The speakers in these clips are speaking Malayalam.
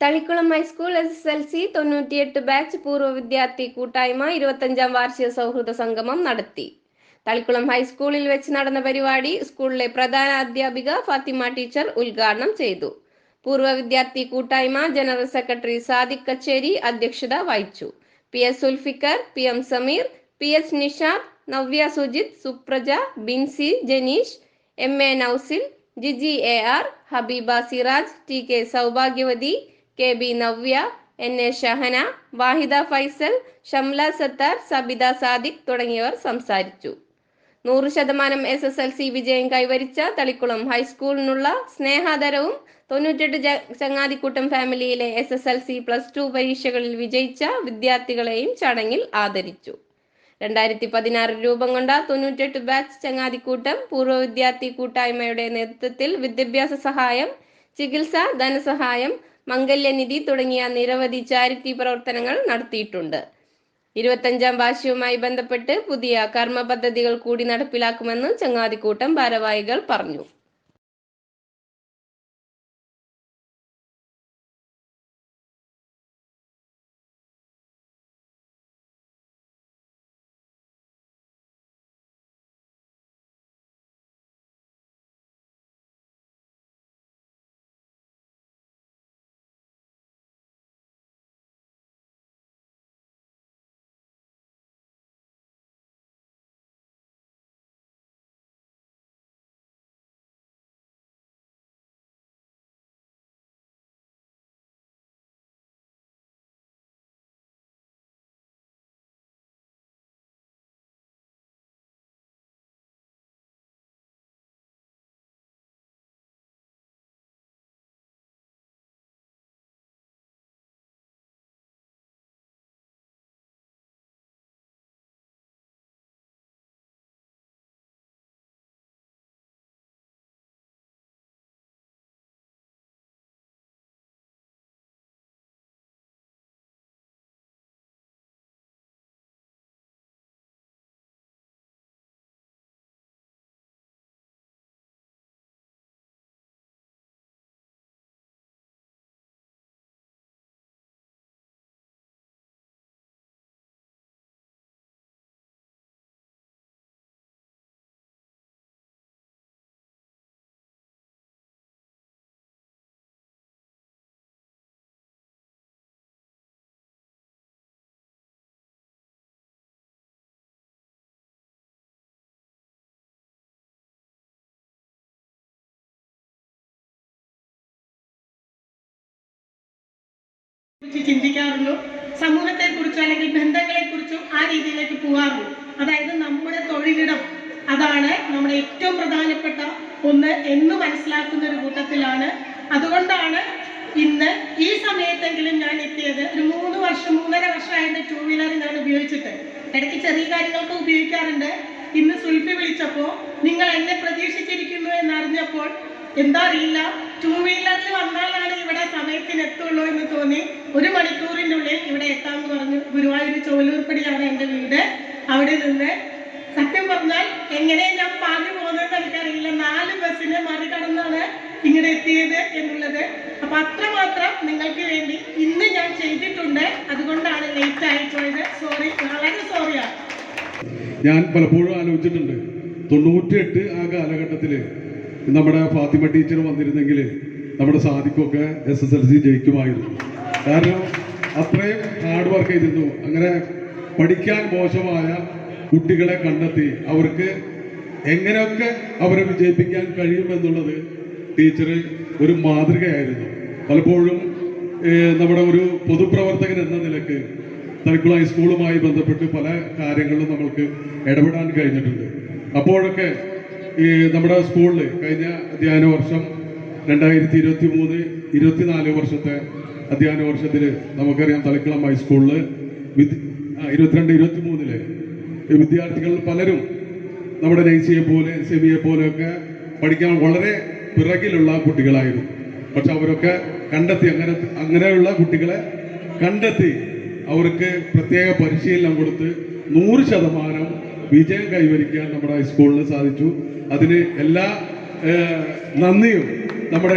Thalikkulam high school S S L C തൊണ്ണൂറ്റിയെട്ട് ബാച്ച് പൂർവ വിദ്യാർത്ഥി കൂട്ടായ്മ ഇരുപത്തഞ്ചാം വാർഷിക സൗഹൃദ സംഗമം നടത്തി. തളിക്കുളം ഹൈസ്കൂളിൽ വെച്ച് നടന്ന പരിപാടി സ്കൂളിലെ പ്രധാന അധ്യാപിക ഫാത്തിമ ടീച്ചർ ഉദ്ഘാടനം ചെയ്തു. പൂർവ വിദ്യാർത്ഥി കൂട്ടായ്മ ജനറൽ സെക്രട്ടറി സാദിഖ് കച്ചേരി അധ്യക്ഷത വഹിച്ചു. P S Zulfikar P M Sameer P S Nishad Navya Sujith Supraja Binsy Janeesh M A Nousil Jiji A R Habeeba Siraj T K Saubhagyavathi K B Navya N A Shahana Wahida Faisal Shamla Sathar Sabitha Sadiq തുടങ്ങിയവർ സംസാരിച്ചു. നൂറ് ശതമാനം എസ് എസ് എൽ സി വിജയം കൈവരിച്ച തളിക്കുളം ഹൈസ്കൂളിനുള്ള സ്നേഹാദരവും തൊണ്ണൂറ്റെട്ട് ചങ്ങാതിക്കൂട്ടം ഫാമിലിയിലെ S S L C plus two പരീക്ഷകളിൽ വിജയിച്ച വിദ്യാർത്ഥികളെയും ചടങ്ങിൽ ആദരിച്ചു. രണ്ടായിരത്തി പതിനാറ് രൂപം കൊണ്ട തൊണ്ണൂറ്റെട്ട് ബാച്ച് ചങ്ങാതിക്കൂട്ടം പൂർവ വിദ്യാർത്ഥി കൂട്ടായ്മയുടെ നേതൃത്വത്തിൽ വിദ്യാഭ്യാസ സഹായം ചികിത്സ ധനസഹായം മംഗല്യനിധി തുടങ്ങിയ നിരവധി ചാരിറ്റി പ്രവർത്തനങ്ങൾ നടത്തിയിട്ടുണ്ട്. ഇരുപത്തഞ്ചാം വാർഷികവുമായി ബന്ധപ്പെട്ട് പുതിയ കർമ്മ പദ്ധതികൾ കൂടി നടപ്പിലാക്കുമെന്ന് ചങ്ങാതിക്കൂട്ടം ഭാരവാഹികൾ പറഞ്ഞു. ചിന്തിക്കാറുള്ളൂ സമൂഹത്തെ കുറിച്ചോ അല്ലെങ്കിൽ ബന്ധങ്ങളെ കുറിച്ചോ ആ രീതിയിലേക്ക് പോകാറുള്ളൂ അതായത് നമ്മുടെ തൊഴിലിടം അതാണ് നമ്മുടെ ഏറ്റവും പ്രധാനപ്പെട്ട ഒന്ന് എന്ന് മനസ്സിലാക്കുന്ന ഒരു കൂട്ടത്തിലാണ്. അതുകൊണ്ടാണ് ഇന്ന് ഈ സമയത്തെങ്കിലും ഞാൻ എത്തിയത് ഒരു മൂന്ന് വർഷം മൂന്നര വർഷമായിട്ട് ടൂ വീലർ ഞാൻ ഉപയോഗിച്ചിട്ട്. ഇടയ്ക്ക് ചെറിയ കാര്യങ്ങൾക്ക് ഉപയോഗിക്കാറുണ്ട്. ഇന്ന് സുൽഫി വിളിച്ചപ്പോൾ നിങ്ങൾ എന്നെ പ്രതീക്ഷിച്ചിരിക്കുന്നു എന്നറിഞ്ഞപ്പോൾ എന്താ അറിയില്ല ടൂ വീലറിൽ വന്നാലാണ് ഇവിടെ സമയത്തിന് എത്തുള്ളൂ എന്ന് ഇങ്ങോട്ട് എത്തിയത് എന്നുള്ളത്. അപ്പൊ അത്രമാത്രം നിങ്ങൾക്ക് വേണ്ടി ഇന്ന് ഞാൻ ചെയ്തിട്ടുണ്ട്. അതുകൊണ്ടാണ് ലേറ്റ് ആയിപ്പോയത് സോറി വളരെ സോറിയാണ് ഞാൻ പലപ്പോഴും ആലോചിച്ചിട്ടുണ്ട് തൊണ്ണൂറ്റിയെട്ട് ആ കാലഘട്ടത്തിൽ നമ്മുടെ ഫാത്തിമ ടീച്ചർ വന്നിരുന്നെങ്കിൽ നമ്മുടെ സാദിക്കൊക്കെ എസ് എസ് എൽ സി ജയിക്കുമായിരുന്നു. കാരണം അത്രയും ഹാർഡ് വർക്ക് ചെയ്തിരുന്നു. അങ്ങനെ പഠിക്കാൻ മോശമായ കുട്ടികളെ കണ്ടെത്തി അവർക്ക് എങ്ങനെയൊക്കെ അവരെ വിജയിപ്പിക്കാൻ കഴിയുമെന്നുള്ളത് ടീച്ചർ ഒരു മാതൃകയായിരുന്നു. പലപ്പോഴും നമ്മുടെ ഒരു പൊതുപ്രവർത്തകൻ എന്ന നിലയ്ക്ക് തളിക്കുള ഹൈസ്കൂളുമായി ബന്ധപ്പെട്ട് പല കാര്യങ്ങളിലും നമ്മൾക്ക് ഇടപെടാൻ കഴിഞ്ഞിട്ടുണ്ട്. അപ്പോഴൊക്കെ ഈ നമ്മുടെ സ്കൂളിൽ കഴിഞ്ഞ അധ്യയന വർഷം രണ്ടായിരത്തി ഇരുപത്തി മൂന്ന് ഇരുപത്തിനാല് വർഷത്തെ അധ്യയന വർഷത്തിൽ നമുക്കറിയാം തളിക്കുളം ഹൈസ്കൂളിൽ വിദ്യ ഇരുപത്തിരണ്ട് ഇരുപത്തി മൂന്നിൽ വിദ്യാർത്ഥികൾ പലരും നമ്മുടെ നൈസിയെ പോലെ സെമിയെ പോലെയൊക്കെ പഠിക്കാൻ വളരെ പിറകിലുള്ള കുട്ടികളായിരുന്നു. പക്ഷെ അവരൊക്കെ കണ്ടെത്തി അങ്ങനെ അങ്ങനെയുള്ള കുട്ടികളെ കണ്ടെത്തി അവർക്ക് പ്രത്യേക പരിശീലനം കൊടുത്ത് നൂറ് ശതമാനം വിജയം കൈവരിക്കാൻ നമ്മുടെ ഹൈസ്കൂളിന് സാധിച്ചു. അതിന് എല്ലാ നന്ദിയും നമ്മുടെ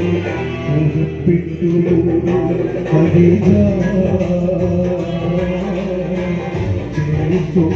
മുഖപ്പിട്ടു മരിച്ച ചെറുപ്പം